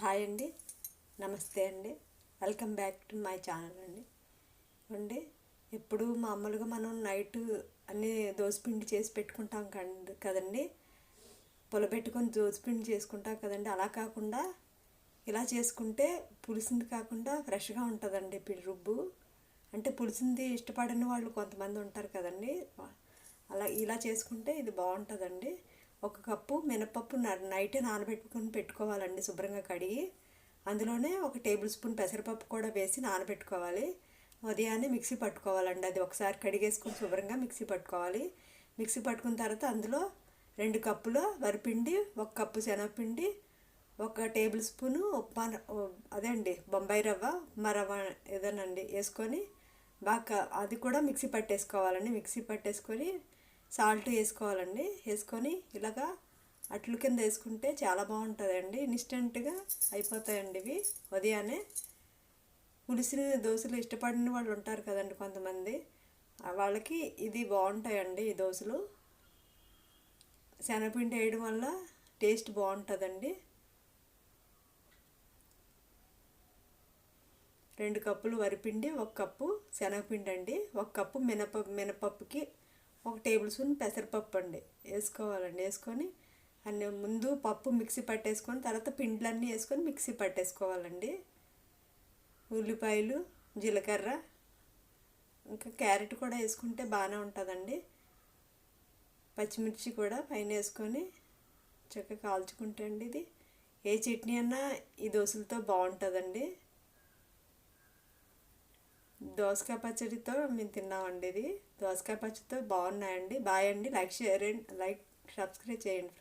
Hi అండి. నమస్తే అండి. Welcome back to my channel అండి. అండి ఎప్పుడు మామూలుగా మనం నైట్ అన్ని దోసపిండి చేసి పెట్టుకుంటాం కండి కదండి? పొలబెట్టుకొని దోసపిండి చేసుకుంటాం కదండి. అలా కాకుండా ఇలా చేసుకుంటే పులిసింది కాకుండా ఫ్రెష్గా ఉంటుందండి పిండి రుబ్బు. అంటే పులిసింది ఇష్టపడని వాళ్ళు కొంతమంది ఉంటారు కదండి. అలా ఇలా చేసుకుంటే ఇది బాగుంటుందండి. ఒక కప్పు మినపప్పు నైట్ నానబెట్టుకుని పెట్టుకోవాలండి శుభ్రంగా కడిగి. అందులోనే ఒక టేబుల్ స్పూన్ పెసరపప్పు కూడా వేసి నానబెట్టుకోవాలి. ఉదయాన్నే మిక్సీ పట్టుకోవాలండి అది ఒకసారి కడిగేసుకుని శుభ్రంగా మిక్సీ పట్టుకోవాలి. మిక్సీ పట్టుకున్న తర్వాత అందులో రెండు కప్పుల వరిపిండి ఒక కప్పు శనగపిండి ఒక టేబుల్ స్పూను ఉప్మా అదే అండి బొంబాయి రవ్వ ఉప్మా రవ్వ ఏదోనండి వేసుకొని బాగా అది కూడా మిక్సీ పట్టేసుకోవాలండి. మిక్సీ పట్టేసుకొని సాల్ట్ వేసుకోవాలండి. వేసుకొని ఇలాగా అట్లు కింద వేసుకుంటే చాలా బాగుంటుందండి. ఇన్స్టెంట్గా అయిపోతాయండి ఇవి. ఉదయాన్నే పులిసిన దోశలు ఇష్టపడిన వాళ్ళు ఉంటారు కదండి కొంతమంది. వాళ్ళకి ఇది బాగుంటాయండి ఈ దోశలు. శనగపిండి వేయడం వల్ల టేస్ట్ బాగుంటుందండి. రెండు కప్పులు వరిపిండి ఒక కప్పు శనగపిండి అండి ఒక కప్పు మినప మినపప్పుకి ఒక టేబుల్ స్పూన్ పెసరపప్పు అండి. వేసుకోవాలండి. వేసుకొని అన్ని ముందు పప్పు మిక్సీ పట్టేసుకొని తర్వాత పిండ్లన్నీ వేసుకొని మిక్సీ పట్టేసుకోవాలండి. ఉల్లిపాయలు జీలకర్ర ఇంకా క్యారెట్ కూడా వేసుకుంటే బాగానే ఉంటుందండి. పచ్చిమిర్చి కూడా పైన వేసుకొని చక్కగా కాల్చుకుంటే అండి ఇది. ఏ చట్నీ అన్నా ఈ దోశలతో బాగుంటుందండి. దోసకాయ పచ్చడితో మేము తిన్నామండి ఇది. దోసకాయ పచ్చడితో బాగున్నాయండి. బాయ్ అండి. లైక్ షేర్ లైక్ సబ్స్క్రైబ్ చేయండి.